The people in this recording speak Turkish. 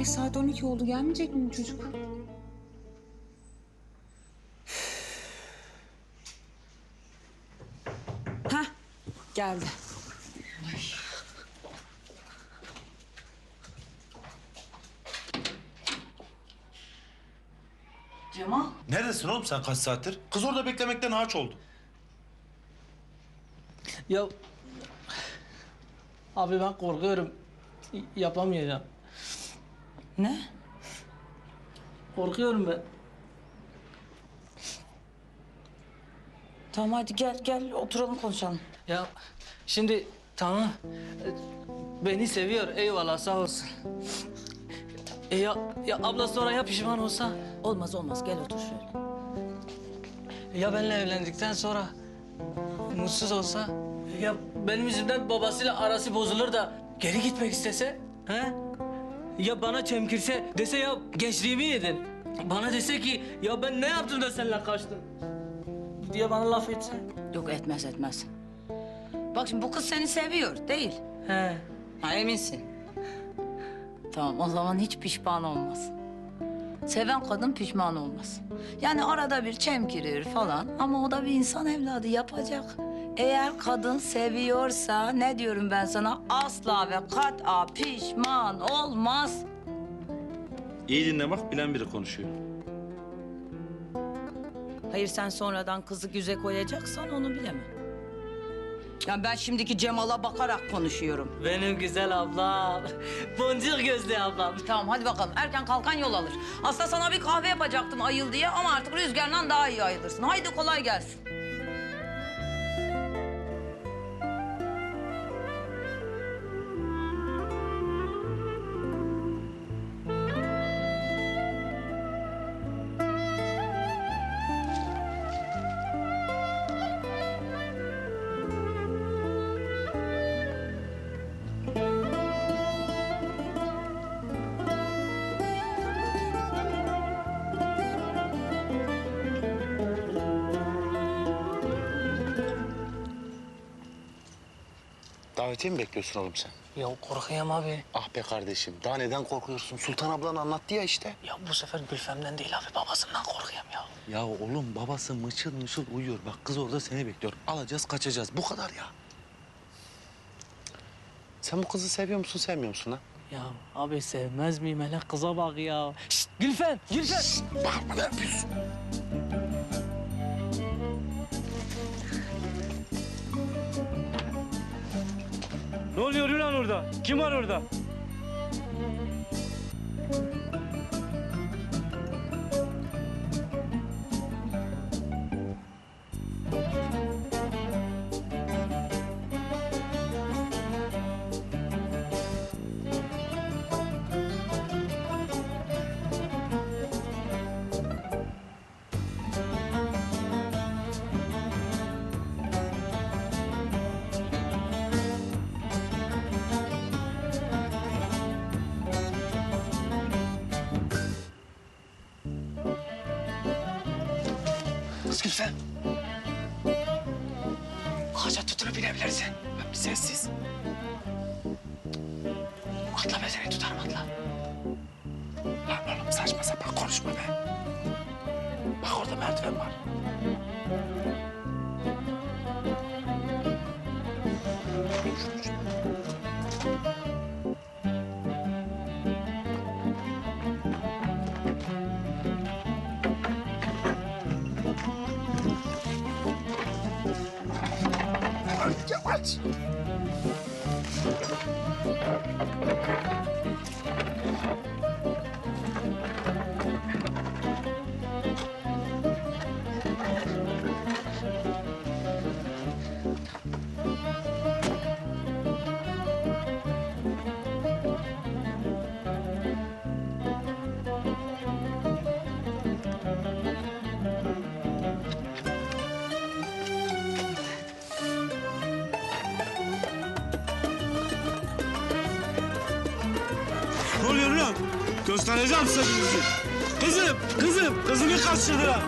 Ee, saat 12 oldu. Gelmeyecek mi bu çocuk? Hah, geldi. Cemal. Neredesin oğlum sen kaç saattir? Kız orada beklemekten ağaç oldu. Ya abi ben korkuyorum. Yapamayacağım. Ne? Korkuyorum ben. Tamam hadi gel gel oturalım konuşalım. Ya şimdi tamam. Beni seviyor eyvallah sağ olsun. E ya, ya abla sonra ya pişman olsa? Olmaz olmaz gel otur şöyle. Ya benimle evlendikten sonra mutsuz olsa? Ya benim yüzümden babasıyla arası bozulur da geri gitmek istese? He? Ya bana çemkirse dese ya gençliğimi yedin. Bana dese ki ya ben ne yaptım da seninle kaçtım? Diye bana laf etse. Yok etmez etmez. Bak şimdi bu kız seni seviyor değil. He. Ha eminsin. Tamam o zaman hiç pişman olmaz. Seven kadın pişman olmaz. Yani arada bir çemkirir falan ama o da bir insan evladı yapacak. Eğer kadın seviyorsa ne diyorum ben sana asla ve kat'a pişman olmaz. İyi dinle bak bilen biri konuşuyor. Hayır sen sonradan kızı güze koyacaksan onu bilemem. Yani ben şimdiki Cemal'a bakarak konuşuyorum. Benim güzel ablam. Boncuk gözlü ablam. Tamam hadi bakalım. Erken kalkan yol alır. Aslında sana bir kahve yapacaktım ayıl diye ama artık rüzgardan daha iyi ayılırsın. Haydi kolay gelsin. Davetiye mi bekliyorsun oğlum sen? Ya korkuyorum abi. Ah be kardeşim daha neden korkuyorsun? Sultan ablan anlattı ya işte. Ya bu sefer Gülfem'den değil abi babasından korkuyorum ya. Ya oğlum babası mışıl mışıl uyuyor. Bak kız orada seni bekliyor. Alacağız kaçacağız. Bu kadar ya. Sen bu kızı seviyor musun sevmiyor musun ha? Ya abi sevmez miyim hele kıza bak ya. Şşt Gülfem, Gülfem. Bağırma ne yapıyorsun? Ne oluyor lan orada? Kim var orada? Kız Gülfem. Ağaca tutunup inebilirsin. Bir sessiz. Atla ben seni tutarım atla. Lan oğlum saçma sapan konuşma be. Bak orada merdiven var. Yavaş. Göstereceğim size gününüzü. Kızım, kızım, kızımı kaçırdılar.